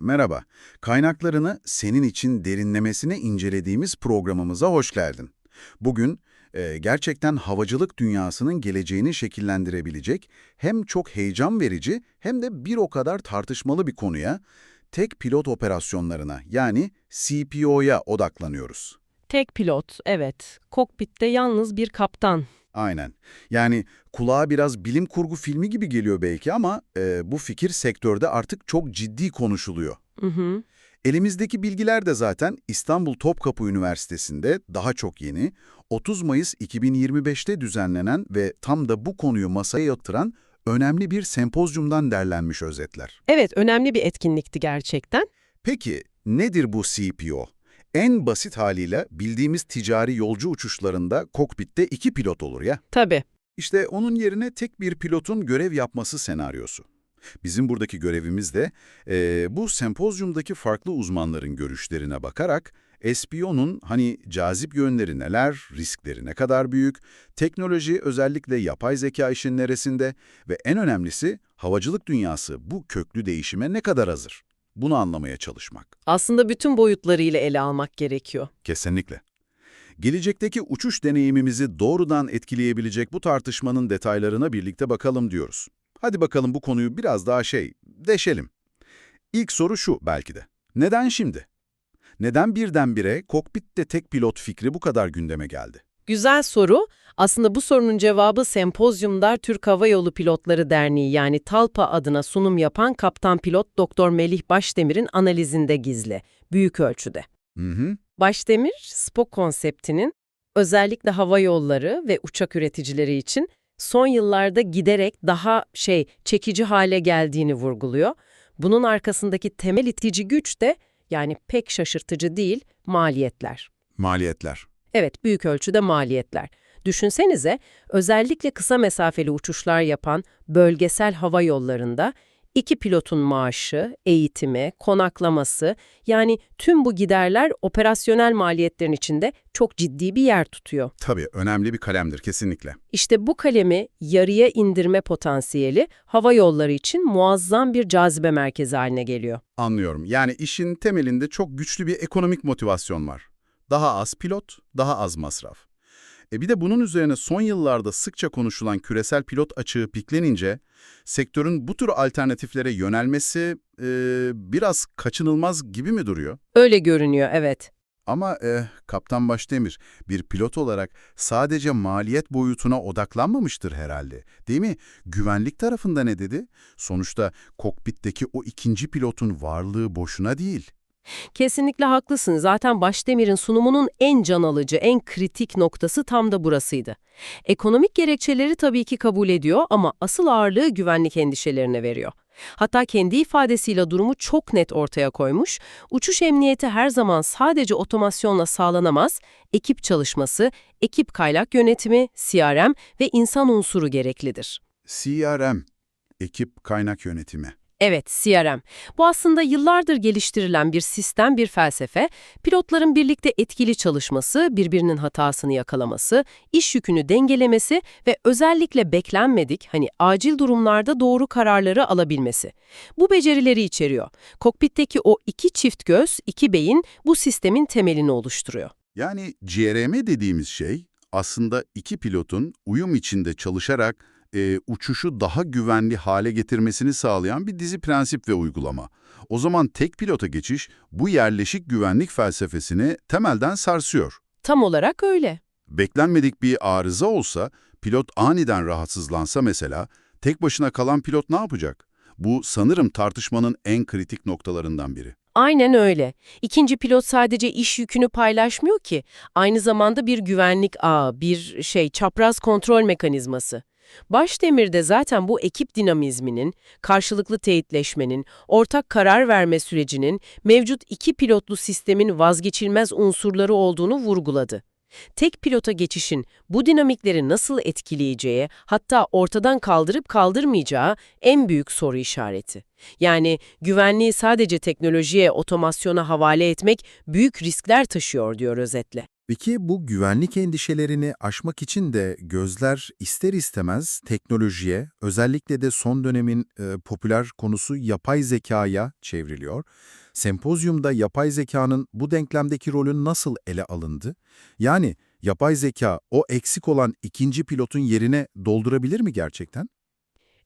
Merhaba. Kaynaklarını senin için derinlemesine incelediğimiz programımıza hoş geldin. Bugün e, gerçekten havacılık dünyasının geleceğini şekillendirebilecek hem çok heyecan verici hem de bir o kadar tartışmalı bir konuya, tek pilot operasyonlarına yani CPO'ya odaklanıyoruz. Tek pilot, evet. Kokpitte yalnız bir kaptan. Aynen. Yani kulağa biraz bilim kurgu filmi gibi geliyor belki ama e, bu fikir sektörde artık çok ciddi konuşuluyor. Hı hı. Elimizdeki bilgiler de zaten İstanbul Topkapı Üniversitesi'nde daha çok yeni, 30 Mayıs 2025'te düzenlenen ve tam da bu konuyu masaya yatıran önemli bir sempozyumdan derlenmiş özetler. Evet, önemli bir etkinlikti gerçekten. Peki nedir bu CPO? En basit haliyle bildiğimiz ticari yolcu uçuşlarında kokpitte iki pilot olur ya. Tabii. İşte onun yerine tek bir pilotun görev yapması senaryosu. Bizim buradaki görevimiz de eee, bu sempozyumdaki farklı uzmanların görüşlerine bakarak SPO'nun hani cazip yönleri neler, riskleri ne kadar büyük, teknoloji özellikle yapay zeka işin neresinde ve en önemlisi havacılık dünyası bu köklü değişime ne kadar hazır? Bunu anlamaya çalışmak. Aslında bütün boyutlarıyla ele almak gerekiyor. Kesinlikle. Gelecekteki uçuş deneyimimizi doğrudan etkileyebilecek bu tartışmanın detaylarına birlikte bakalım diyoruz. Hadi bakalım bu konuyu biraz daha şey, deşelim. İlk soru şu belki de. Neden şimdi? Neden birdenbire kokpitte tek pilot fikri bu kadar gündeme geldi? Güzel soru. Aslında bu sorunun cevabı sempozyumda Türk Hava Yolu Pilotları Derneği yani TALPA adına sunum yapan kaptan pilot Doktor Melih Başdemir'in analizinde gizli, büyük ölçüde. Hı hı. Başdemir, Spock konseptinin özellikle hava yolları ve uçak üreticileri için son yıllarda giderek daha şey çekici hale geldiğini vurguluyor. Bunun arkasındaki temel itici güç de yani pek şaşırtıcı değil maliyetler. Maliyetler. Evet, büyük ölçüde maliyetler. Düşünsenize, özellikle kısa mesafeli uçuşlar yapan bölgesel hava yollarında iki pilotun maaşı, eğitimi, konaklaması yani tüm bu giderler operasyonel maliyetlerin içinde çok ciddi bir yer tutuyor. Tabii önemli bir kalemdir kesinlikle. İşte bu kalemi yarıya indirme potansiyeli hava yolları için muazzam bir cazibe merkezi haline geliyor. Anlıyorum. Yani işin temelinde çok güçlü bir ekonomik motivasyon var. Daha az pilot, daha az masraf. E bir de bunun üzerine son yıllarda sıkça konuşulan küresel pilot açığı piklenince, sektörün bu tür alternatiflere yönelmesi e, biraz kaçınılmaz gibi mi duruyor? Öyle görünüyor, evet. Ama e, Kaptan Başdemir bir pilot olarak sadece maliyet boyutuna odaklanmamıştır herhalde. Değil mi? Güvenlik tarafında ne dedi? Sonuçta kokpitteki o ikinci pilotun varlığı boşuna değil. Kesinlikle haklısın. Zaten Başdemir'in sunumunun en can alıcı, en kritik noktası tam da burasıydı. Ekonomik gerekçeleri tabii ki kabul ediyor ama asıl ağırlığı güvenlik endişelerine veriyor. Hatta kendi ifadesiyle durumu çok net ortaya koymuş. Uçuş emniyeti her zaman sadece otomasyonla sağlanamaz, ekip çalışması, ekip kaynak yönetimi, CRM ve insan unsuru gereklidir. CRM, ekip kaynak yönetimi. Evet, CRM. Bu aslında yıllardır geliştirilen bir sistem, bir felsefe. Pilotların birlikte etkili çalışması, birbirinin hatasını yakalaması, iş yükünü dengelemesi ve özellikle beklenmedik, hani acil durumlarda doğru kararları alabilmesi. Bu becerileri içeriyor. Kokpitteki o iki çift göz, iki beyin bu sistemin temelini oluşturuyor. Yani CRM dediğimiz şey aslında iki pilotun uyum içinde çalışarak e, uçuşu daha güvenli hale getirmesini sağlayan bir dizi prensip ve uygulama. O zaman tek pilota geçiş bu yerleşik güvenlik felsefesini temelden sarsıyor. Tam olarak öyle. Beklenmedik bir arıza olsa, pilot aniden rahatsızlansa mesela, tek başına kalan pilot ne yapacak? Bu sanırım tartışmanın en kritik noktalarından biri. Aynen öyle. İkinci pilot sadece iş yükünü paylaşmıyor ki. Aynı zamanda bir güvenlik ağı, bir şey çapraz kontrol mekanizması. Başdemir'de zaten bu ekip dinamizminin, karşılıklı teyitleşmenin, ortak karar verme sürecinin mevcut iki pilotlu sistemin vazgeçilmez unsurları olduğunu vurguladı. Tek pilota geçişin bu dinamikleri nasıl etkileyeceği, hatta ortadan kaldırıp kaldırmayacağı en büyük soru işareti. Yani güvenliği sadece teknolojiye, otomasyona havale etmek büyük riskler taşıyor diyor özetle. Peki bu güvenlik endişelerini aşmak için de gözler ister istemez teknolojiye, özellikle de son dönemin e, popüler konusu yapay zekaya çevriliyor. Sempozyumda yapay zekanın bu denklemdeki rolü nasıl ele alındı? Yani yapay zeka o eksik olan ikinci pilotun yerine doldurabilir mi gerçekten?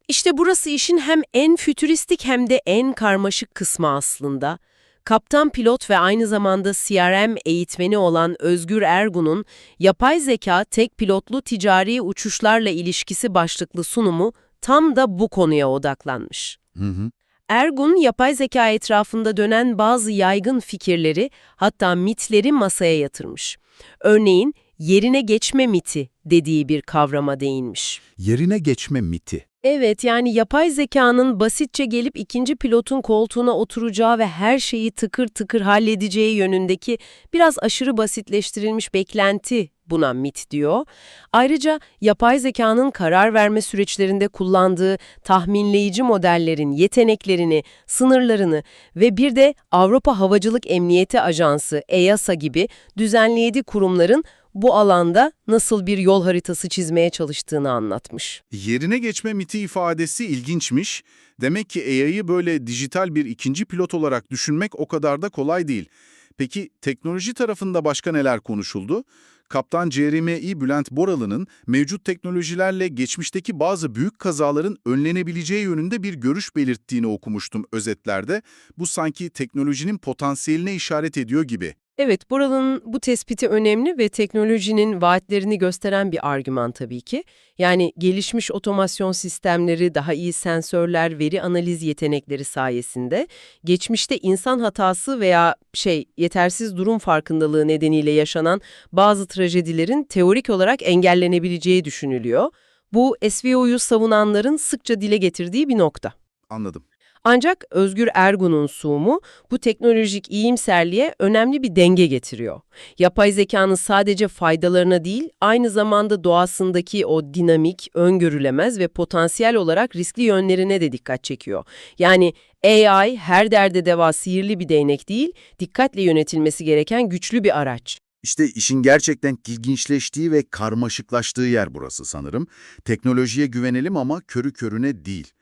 İşte burası işin hem en fütüristik hem de en karmaşık kısmı aslında. Kaptan pilot ve aynı zamanda CRM eğitmeni olan Özgür Ergun'un yapay zeka tek pilotlu ticari uçuşlarla ilişkisi başlıklı sunumu tam da bu konuya odaklanmış. Hı hı. Ergun, yapay zeka etrafında dönen bazı yaygın fikirleri, hatta mitleri masaya yatırmış. Örneğin, yerine geçme miti dediği bir kavrama değinmiş. Yerine geçme miti. Evet, yani yapay zekanın basitçe gelip ikinci pilotun koltuğuna oturacağı ve her şeyi tıkır tıkır halledeceği yönündeki biraz aşırı basitleştirilmiş beklenti buna mit diyor. Ayrıca yapay zekanın karar verme süreçlerinde kullandığı tahminleyici modellerin yeteneklerini, sınırlarını ve bir de Avrupa Havacılık Emniyeti Ajansı EASA gibi düzenleyici kurumların bu alanda nasıl bir yol haritası çizmeye çalıştığını anlatmış. Yerine geçme miti ifadesi ilginçmiş. Demek ki AI'yı böyle dijital bir ikinci pilot olarak düşünmek o kadar da kolay değil. Peki teknoloji tarafında başka neler konuşuldu? Kaptan CRMI Bülent Boralı'nın mevcut teknolojilerle geçmişteki bazı büyük kazaların önlenebileceği yönünde bir görüş belirttiğini okumuştum özetlerde. Bu sanki teknolojinin potansiyeline işaret ediyor gibi. Evet, Boral'ın bu tespiti önemli ve teknolojinin vaatlerini gösteren bir argüman tabii ki. Yani gelişmiş otomasyon sistemleri, daha iyi sensörler, veri analiz yetenekleri sayesinde geçmişte insan hatası veya şey yetersiz durum farkındalığı nedeniyle yaşanan bazı trajedilerin teorik olarak engellenebileceği düşünülüyor. Bu SVO'yu savunanların sıkça dile getirdiği bir nokta. Anladım. Ancak Özgür Ergun'un sunumu bu teknolojik iyimserliğe önemli bir denge getiriyor. Yapay zekanın sadece faydalarına değil, aynı zamanda doğasındaki o dinamik, öngörülemez ve potansiyel olarak riskli yönlerine de dikkat çekiyor. Yani AI her derde deva sihirli bir değnek değil, dikkatle yönetilmesi gereken güçlü bir araç. İşte işin gerçekten ilginçleştiği ve karmaşıklaştığı yer burası sanırım. Teknolojiye güvenelim ama körü körüne değil.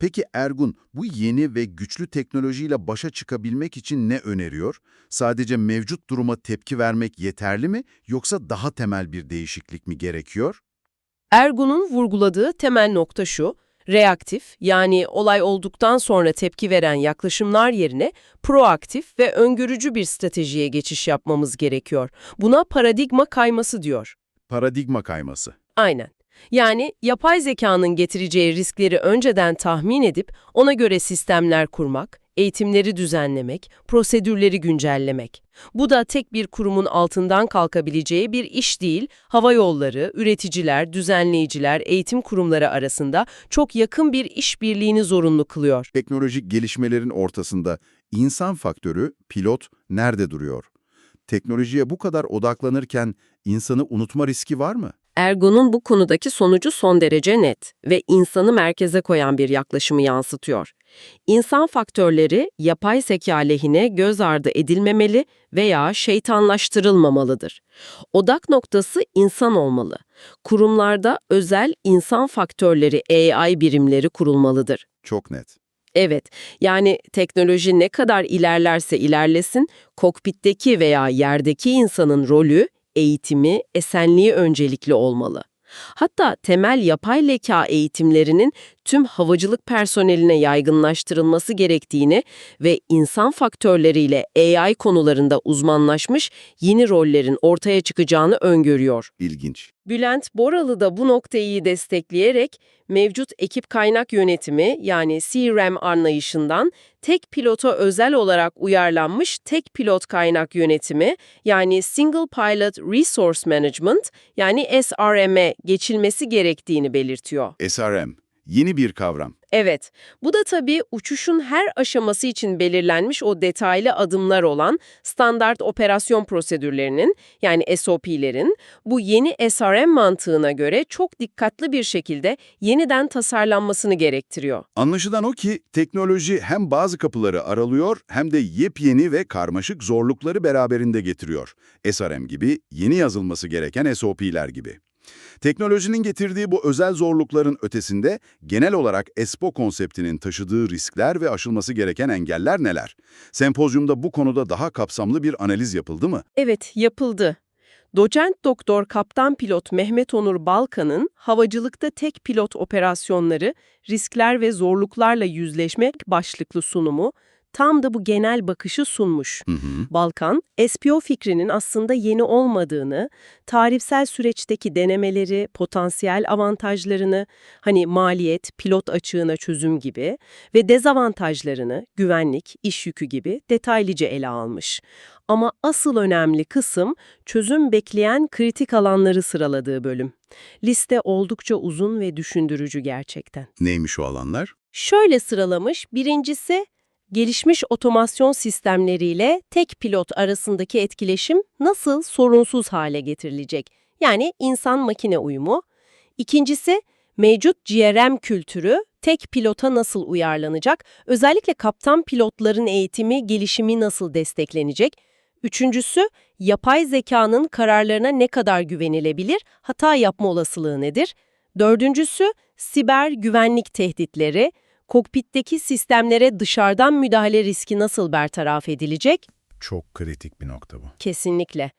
Peki Ergun, bu yeni ve güçlü teknolojiyle başa çıkabilmek için ne öneriyor? Sadece mevcut duruma tepki vermek yeterli mi yoksa daha temel bir değişiklik mi gerekiyor? Ergun'un vurguladığı temel nokta şu, reaktif yani olay olduktan sonra tepki veren yaklaşımlar yerine proaktif ve öngörücü bir stratejiye geçiş yapmamız gerekiyor. Buna paradigma kayması diyor. Paradigma kayması. Aynen. Yani yapay zekanın getireceği riskleri önceden tahmin edip ona göre sistemler kurmak, eğitimleri düzenlemek, prosedürleri güncellemek. Bu da tek bir kurumun altından kalkabileceği bir iş değil, hava yolları, üreticiler, düzenleyiciler, eğitim kurumları arasında çok yakın bir işbirliğini zorunlu kılıyor. Teknolojik gelişmelerin ortasında insan faktörü, pilot nerede duruyor? Teknolojiye bu kadar odaklanırken insanı unutma riski var mı? Ergun'un bu konudaki sonucu son derece net ve insanı merkeze koyan bir yaklaşımı yansıtıyor. İnsan faktörleri yapay zeka lehine göz ardı edilmemeli veya şeytanlaştırılmamalıdır. Odak noktası insan olmalı. Kurumlarda özel insan faktörleri AI birimleri kurulmalıdır. Çok net. Evet, yani teknoloji ne kadar ilerlerse ilerlesin, kokpitteki veya yerdeki insanın rolü, eğitimi, esenliği öncelikli olmalı. Hatta temel yapay zeka eğitimlerinin tüm havacılık personeline yaygınlaştırılması gerektiğini ve insan faktörleriyle AI konularında uzmanlaşmış yeni rollerin ortaya çıkacağını öngörüyor. İlginç. Bülent Boralı da bu noktayı destekleyerek mevcut ekip kaynak yönetimi yani CRM anlayışından tek pilota özel olarak uyarlanmış tek pilot kaynak yönetimi yani Single Pilot Resource Management yani SRM'e geçilmesi gerektiğini belirtiyor. SRM, yeni bir kavram. Evet, bu da tabii uçuşun her aşaması için belirlenmiş o detaylı adımlar olan standart operasyon prosedürlerinin yani SOP'lerin bu yeni SRM mantığına göre çok dikkatli bir şekilde yeniden tasarlanmasını gerektiriyor. Anlaşılan o ki teknoloji hem bazı kapıları aralıyor hem de yepyeni ve karmaşık zorlukları beraberinde getiriyor. SRM gibi yeni yazılması gereken SOP'ler gibi. Teknolojinin getirdiği bu özel zorlukların ötesinde genel olarak ESPO konseptinin taşıdığı riskler ve aşılması gereken engeller neler? Sempozyumda bu konuda daha kapsamlı bir analiz yapıldı mı? Evet, yapıldı. Doçent doktor kaptan pilot Mehmet Onur Balkan'ın havacılıkta tek pilot operasyonları, riskler ve zorluklarla yüzleşmek başlıklı sunumu tam da bu genel bakışı sunmuş. Hı hı. Balkan, SPO fikrinin aslında yeni olmadığını, tarifsel süreçteki denemeleri, potansiyel avantajlarını, hani maliyet, pilot açığına çözüm gibi ve dezavantajlarını, güvenlik, iş yükü gibi detaylıca ele almış. Ama asıl önemli kısım çözüm bekleyen kritik alanları sıraladığı bölüm. Liste oldukça uzun ve düşündürücü gerçekten. Neymiş o alanlar? Şöyle sıralamış, birincisi gelişmiş otomasyon sistemleriyle tek pilot arasındaki etkileşim nasıl sorunsuz hale getirilecek? Yani insan-makine uyumu. İkincisi, mevcut GRM kültürü tek pilota nasıl uyarlanacak? Özellikle kaptan pilotların eğitimi, gelişimi nasıl desteklenecek? Üçüncüsü, yapay zekanın kararlarına ne kadar güvenilebilir, hata yapma olasılığı nedir? Dördüncüsü, siber güvenlik tehditleri, kokpitteki sistemlere dışarıdan müdahale riski nasıl bertaraf edilecek? Çok kritik bir nokta bu. Kesinlikle.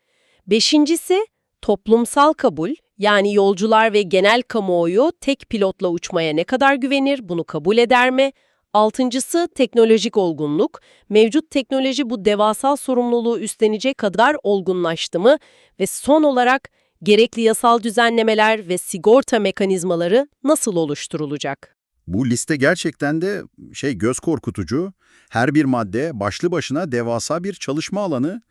Beşincisi, toplumsal kabul, yani yolcular ve genel kamuoyu tek pilotla uçmaya ne kadar güvenir, bunu kabul eder mi? Altıncısı, teknolojik olgunluk. Mevcut teknoloji bu devasal sorumluluğu üstlenecek kadar olgunlaştı mı? Ve son olarak, gerekli yasal düzenlemeler ve sigorta mekanizmaları nasıl oluşturulacak? Bu liste gerçekten de şey göz korkutucu. Her bir madde başlı başına devasa bir çalışma alanı.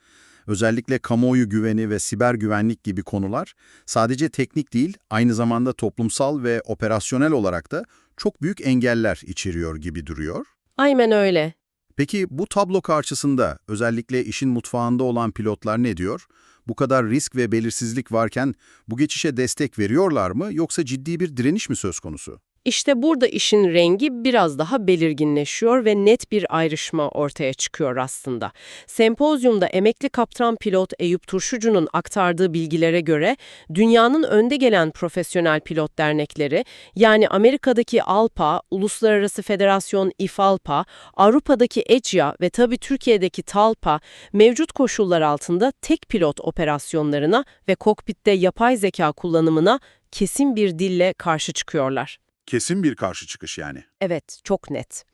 Özellikle kamuoyu güveni ve siber güvenlik gibi konular sadece teknik değil, aynı zamanda toplumsal ve operasyonel olarak da çok büyük engeller içeriyor gibi duruyor. Aynen öyle. Peki bu tablo karşısında özellikle işin mutfağında olan pilotlar ne diyor? Bu kadar risk ve belirsizlik varken bu geçişe destek veriyorlar mı yoksa ciddi bir direniş mi söz konusu? İşte burada işin rengi biraz daha belirginleşiyor ve net bir ayrışma ortaya çıkıyor aslında. Sempozyumda emekli kaptan pilot Eyüp Turşucu'nun aktardığı bilgilere göre dünyanın önde gelen profesyonel pilot dernekleri yani Amerika'daki ALPA, Uluslararası Federasyon İFALPA, Avrupa'daki ECIA ve tabii Türkiye'deki TALPA mevcut koşullar altında tek pilot operasyonlarına ve kokpitte yapay zeka kullanımına kesin bir dille karşı çıkıyorlar. Kesin bir karşı çıkış yani. Evet, çok net.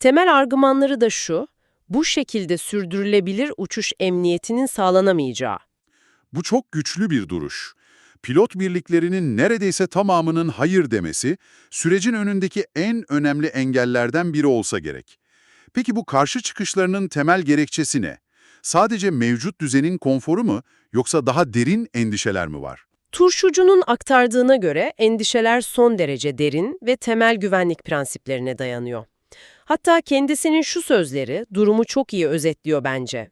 Temel argümanları da şu, bu şekilde sürdürülebilir uçuş emniyetinin sağlanamayacağı. Bu çok güçlü bir duruş. Pilot birliklerinin neredeyse tamamının hayır demesi, sürecin önündeki en önemli engellerden biri olsa gerek. Peki bu karşı çıkışlarının temel gerekçesi ne? Sadece mevcut düzenin konforu mu, yoksa daha derin endişeler mi var? Turşucunun aktardığına göre endişeler son derece derin ve temel güvenlik prensiplerine dayanıyor. Hatta kendisinin şu sözleri durumu çok iyi özetliyor bence.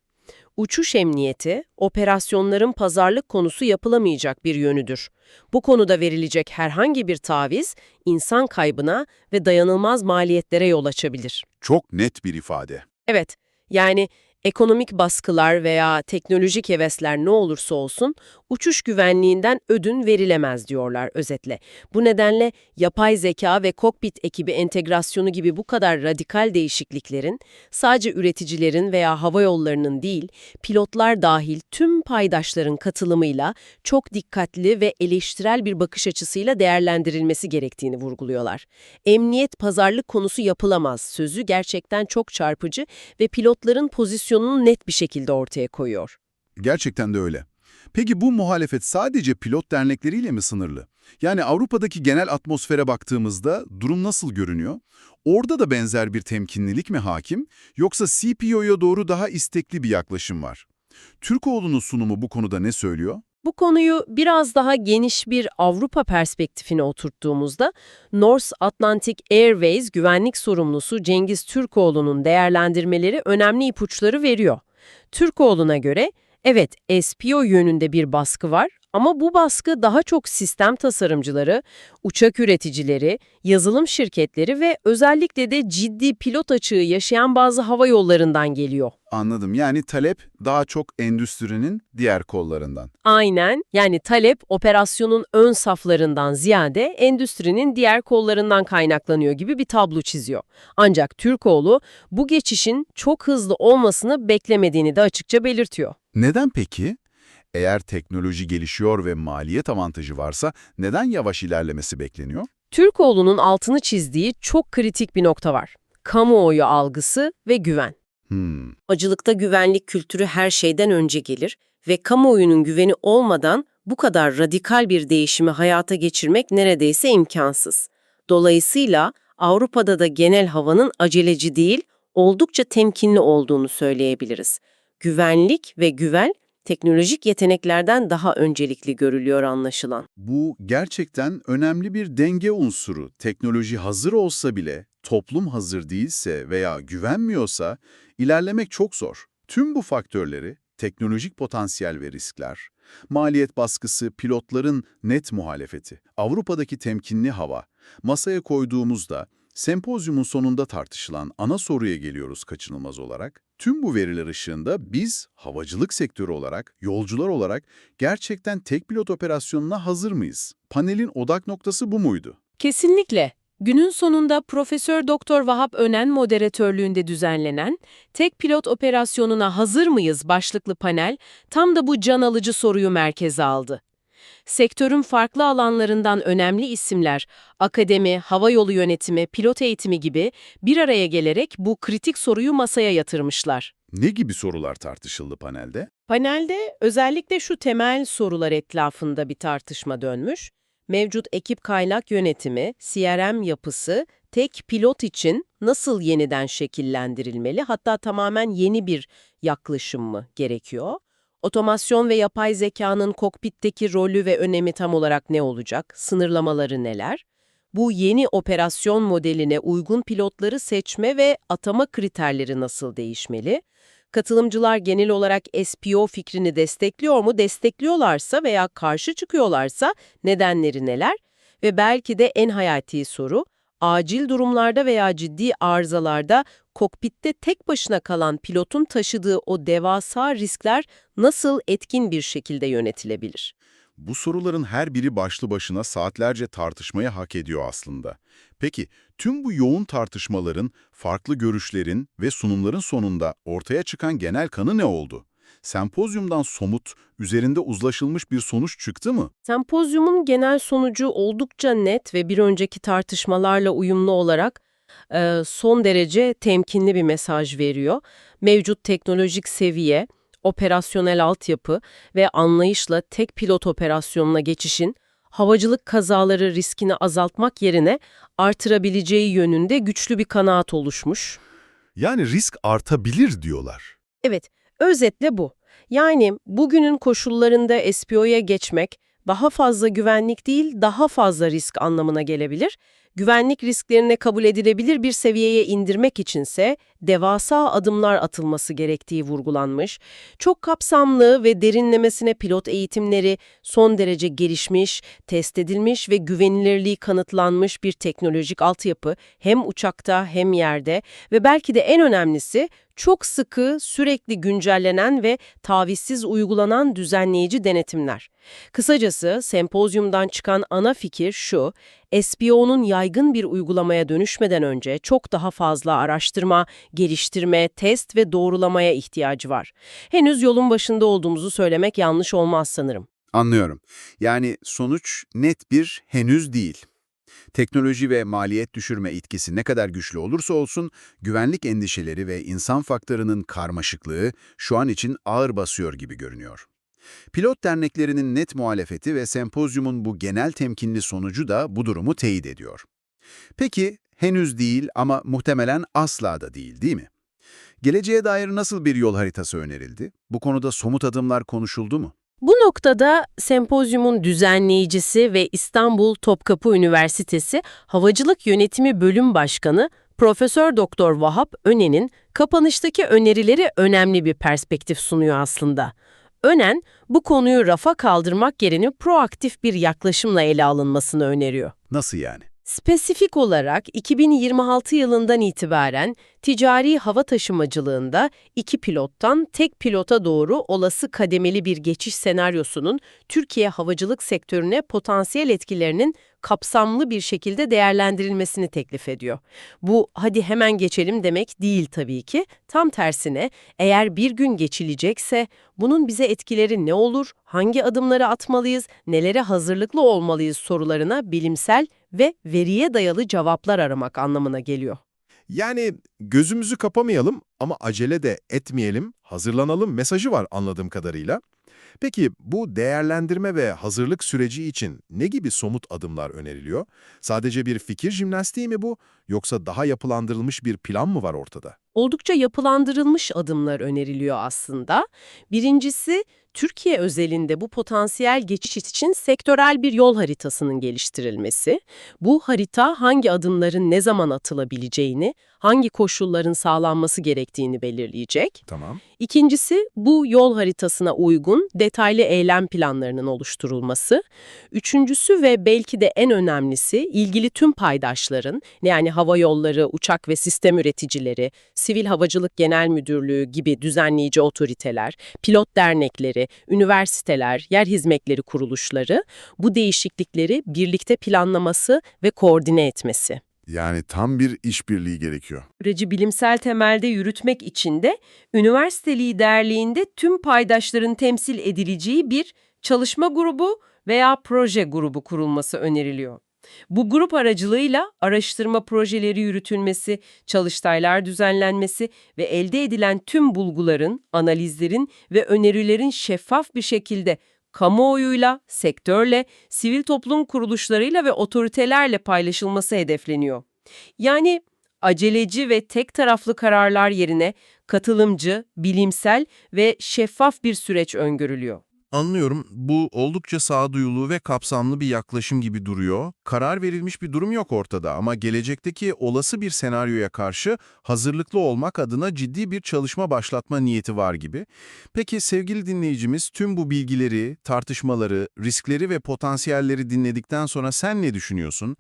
Uçuş emniyeti, operasyonların pazarlık konusu yapılamayacak bir yönüdür. Bu konuda verilecek herhangi bir taviz, insan kaybına ve dayanılmaz maliyetlere yol açabilir. Çok net bir ifade. Evet, yani ekonomik baskılar veya teknolojik hevesler ne olursa olsun uçuş güvenliğinden ödün verilemez diyorlar özetle. Bu nedenle yapay zeka ve kokpit ekibi entegrasyonu gibi bu kadar radikal değişikliklerin sadece üreticilerin veya hava yollarının değil, pilotlar dahil tüm paydaşların katılımıyla çok dikkatli ve eleştirel bir bakış açısıyla değerlendirilmesi gerektiğini vurguluyorlar. Emniyet pazarlık konusu yapılamaz sözü gerçekten çok çarpıcı ve pilotların pozisyonunu net bir şekilde ortaya koyuyor. Gerçekten de öyle. Peki bu muhalefet sadece pilot dernekleriyle mi sınırlı? Yani Avrupa'daki genel atmosfere baktığımızda durum nasıl görünüyor? Orada da benzer bir temkinlilik mi hakim, yoksa CPO'ya doğru daha istekli bir yaklaşım var? Türkoğlu'nun sunumu bu konuda ne söylüyor? Bu konuyu biraz daha geniş bir Avrupa perspektifine oturttuğumuzda North Atlantic Airways güvenlik sorumlusu Cengiz Türkoğlu'nun değerlendirmeleri önemli ipuçları veriyor. Türkoğlu'na göre evet SPO yönünde bir baskı var ama bu baskı daha çok sistem tasarımcıları, uçak üreticileri, yazılım şirketleri ve özellikle de ciddi pilot açığı yaşayan bazı hava yollarından geliyor. Anladım. Yani talep daha çok endüstrinin diğer kollarından. Aynen. Yani talep operasyonun ön saflarından ziyade endüstrinin diğer kollarından kaynaklanıyor gibi bir tablo çiziyor. Ancak Türkoğlu bu geçişin çok hızlı olmasını beklemediğini de açıkça belirtiyor. Neden peki? Eğer teknoloji gelişiyor ve maliyet avantajı varsa neden yavaş ilerlemesi bekleniyor? Türkoğlu'nun altını çizdiği çok kritik bir nokta var. Kamuoyu algısı ve güven. Hmm, Acılıkta güvenlik kültürü her şeyden önce gelir ve kamuoyunun güveni olmadan bu kadar radikal bir değişimi hayata geçirmek neredeyse imkansız. Dolayısıyla Avrupa'da da genel havanın aceleci değil, oldukça temkinli olduğunu söyleyebiliriz. Güvenlik ve güven teknolojik yeteneklerden daha öncelikli görülüyor anlaşılan. bu gerçekten önemli bir denge unsuru. Teknoloji hazır olsa bile toplum hazır değilse veya güvenmiyorsa ilerlemek çok zor. Tüm bu faktörleri teknolojik potansiyel ve riskler, maliyet baskısı, pilotların net muhalefeti, Avrupa'daki temkinli hava, masaya koyduğumuzda sempozyumun sonunda tartışılan ana soruya geliyoruz kaçınılmaz olarak. Tüm bu veriler ışığında biz havacılık sektörü olarak, yolcular olarak gerçekten tek pilot operasyonuna hazır mıyız? Panelin odak noktası bu muydu? Kesinlikle. Günün sonunda Profesör Doktor Vahap Önen moderatörlüğünde düzenlenen Tek Pilot Operasyonuna Hazır mıyız başlıklı panel tam da bu can alıcı soruyu merkeze aldı. Sektörün farklı alanlarından önemli isimler, akademi, havayolu yönetimi, pilot eğitimi gibi bir araya gelerek bu kritik soruyu masaya yatırmışlar. Ne gibi sorular tartışıldı panelde? Panelde özellikle şu temel sorular etrafında bir tartışma dönmüş. Mevcut ekip kaynak yönetimi, CRM yapısı, tek pilot için nasıl yeniden şekillendirilmeli hatta tamamen yeni bir yaklaşım mı gerekiyor? Otomasyon ve yapay zekanın kokpitteki rolü ve önemi tam olarak ne olacak? Sınırlamaları neler? Bu yeni operasyon modeline uygun pilotları seçme ve atama kriterleri nasıl değişmeli? Katılımcılar genel olarak SPO fikrini destekliyor mu? Destekliyorlarsa veya karşı çıkıyorlarsa nedenleri neler? Ve belki de en hayati soru, acil durumlarda veya ciddi arızalarda kokpitte tek başına kalan pilotun taşıdığı o devasa riskler nasıl etkin bir şekilde yönetilebilir? Bu soruların her biri başlı başına saatlerce tartışmaya hak ediyor aslında. Peki, tüm bu yoğun tartışmaların, farklı görüşlerin ve sunumların sonunda ortaya çıkan genel kanı ne oldu? Sempozyumdan somut, üzerinde uzlaşılmış bir sonuç çıktı mı? Sempozyumun genel sonucu oldukça net ve bir önceki tartışmalarla uyumlu olarak e, son derece temkinli bir mesaj veriyor. Mevcut teknolojik seviye, operasyonel altyapı ve anlayışla tek pilot operasyonuna geçişin havacılık kazaları riskini azaltmak yerine artırabileceği yönünde güçlü bir kanaat oluşmuş. Yani risk artabilir diyorlar. Evet, özetle bu. Yani bugünün koşullarında SPO'ya geçmek daha fazla güvenlik değil, daha fazla risk anlamına gelebilir. Güvenlik risklerine kabul edilebilir bir seviyeye indirmek içinse devasa adımlar atılması gerektiği vurgulanmış. Çok kapsamlı ve derinlemesine pilot eğitimleri, son derece gelişmiş, test edilmiş ve güvenilirliği kanıtlanmış bir teknolojik altyapı hem uçakta hem yerde ve belki de en önemlisi çok sıkı, sürekli güncellenen ve tavizsiz uygulanan düzenleyici denetimler. Kısacası sempozyumdan çıkan ana fikir şu, SPO'nun yaygın bir uygulamaya dönüşmeden önce çok daha fazla araştırma, geliştirme, test ve doğrulamaya ihtiyacı var. Henüz yolun başında olduğumuzu söylemek yanlış olmaz sanırım. Anlıyorum. Yani sonuç net bir henüz değil. Teknoloji ve maliyet düşürme etkisi ne kadar güçlü olursa olsun, güvenlik endişeleri ve insan faktörünün karmaşıklığı şu an için ağır basıyor gibi görünüyor. Pilot derneklerinin net muhalefeti ve sempozyumun bu genel temkinli sonucu da bu durumu teyit ediyor. Peki, henüz değil ama muhtemelen asla da değil, değil mi? Geleceğe dair nasıl bir yol haritası önerildi? Bu konuda somut adımlar konuşuldu mu? Bu noktada sempozyumun düzenleyicisi ve İstanbul Topkapı Üniversitesi Havacılık Yönetimi Bölüm Başkanı Profesör Doktor Vahap Önen'in kapanıştaki önerileri önemli bir perspektif sunuyor aslında. Önen, bu konuyu rafa kaldırmak yerine proaktif bir yaklaşımla ele alınmasını öneriyor. Nasıl yani? Spesifik olarak 2026 yılından itibaren ticari hava taşımacılığında iki pilottan tek pilota doğru olası kademeli bir geçiş senaryosunun Türkiye havacılık sektörüne potansiyel etkilerinin kapsamlı bir şekilde değerlendirilmesini teklif ediyor. Bu hadi hemen geçelim demek değil tabii ki. Tam tersine eğer bir gün geçilecekse bunun bize etkileri ne olur, hangi adımları atmalıyız, nelere hazırlıklı olmalıyız sorularına bilimsel ve veriye dayalı cevaplar aramak anlamına geliyor. Yani gözümüzü kapamayalım ama acele de etmeyelim, hazırlanalım mesajı var anladığım kadarıyla. Peki bu değerlendirme ve hazırlık süreci için ne gibi somut adımlar öneriliyor? Sadece bir fikir jimnastiği mi bu yoksa daha yapılandırılmış bir plan mı var ortada? Oldukça yapılandırılmış adımlar öneriliyor aslında. Birincisi, Türkiye özelinde bu potansiyel geçiş için sektörel bir yol haritasının geliştirilmesi. Bu harita hangi adımların ne zaman atılabileceğini, hangi koşulların sağlanması gerektiğini belirleyecek. Tamam. İkincisi, bu yol haritasına uygun detaylı eylem planlarının oluşturulması. Üçüncüsü ve belki de en önemlisi ilgili tüm paydaşların, yani hava yolları, uçak ve sistem üreticileri, Sivil Havacılık Genel Müdürlüğü gibi düzenleyici otoriteler, pilot dernekleri, üniversiteler, yer hizmetleri kuruluşları bu değişiklikleri birlikte planlaması ve koordine etmesi. Yani tam bir işbirliği gerekiyor. süreci bilimsel temelde yürütmek için de üniversite liderliğinde tüm paydaşların temsil edileceği bir çalışma grubu veya proje grubu kurulması öneriliyor. Bu grup aracılığıyla araştırma projeleri yürütülmesi, çalıştaylar düzenlenmesi ve elde edilen tüm bulguların, analizlerin ve önerilerin şeffaf bir şekilde kamuoyuyla, sektörle, sivil toplum kuruluşlarıyla ve otoritelerle paylaşılması hedefleniyor. Yani aceleci ve tek taraflı kararlar yerine katılımcı, bilimsel ve şeffaf bir süreç öngörülüyor. Anlıyorum. Bu oldukça sağduyulu ve kapsamlı bir yaklaşım gibi duruyor. Karar verilmiş bir durum yok ortada ama gelecekteki olası bir senaryoya karşı hazırlıklı olmak adına ciddi bir çalışma başlatma niyeti var gibi. Peki sevgili dinleyicimiz tüm bu bilgileri, tartışmaları, riskleri ve potansiyelleri dinledikten sonra sen ne düşünüyorsun?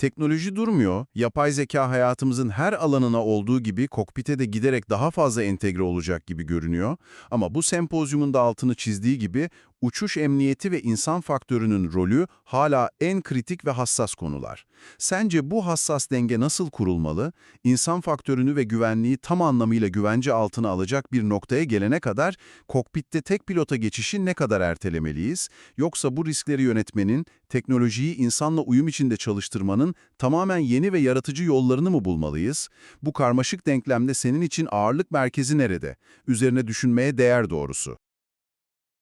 Teknoloji durmuyor, yapay zeka hayatımızın her alanına olduğu gibi kokpite de giderek daha fazla entegre olacak gibi görünüyor. Ama bu sempozyumun da altını çizdiği gibi uçuş emniyeti ve insan faktörünün rolü hala en kritik ve hassas konular. Sence bu hassas denge nasıl kurulmalı? İnsan faktörünü ve güvenliği tam anlamıyla güvence altına alacak bir noktaya gelene kadar kokpitte tek pilota geçişi ne kadar ertelemeliyiz? Yoksa bu riskleri yönetmenin, teknolojiyi insanla uyum içinde çalıştırmanın tamamen yeni ve yaratıcı yollarını mı bulmalıyız? Bu karmaşık denklemde senin için ağırlık merkezi nerede? Üzerine düşünmeye değer doğrusu.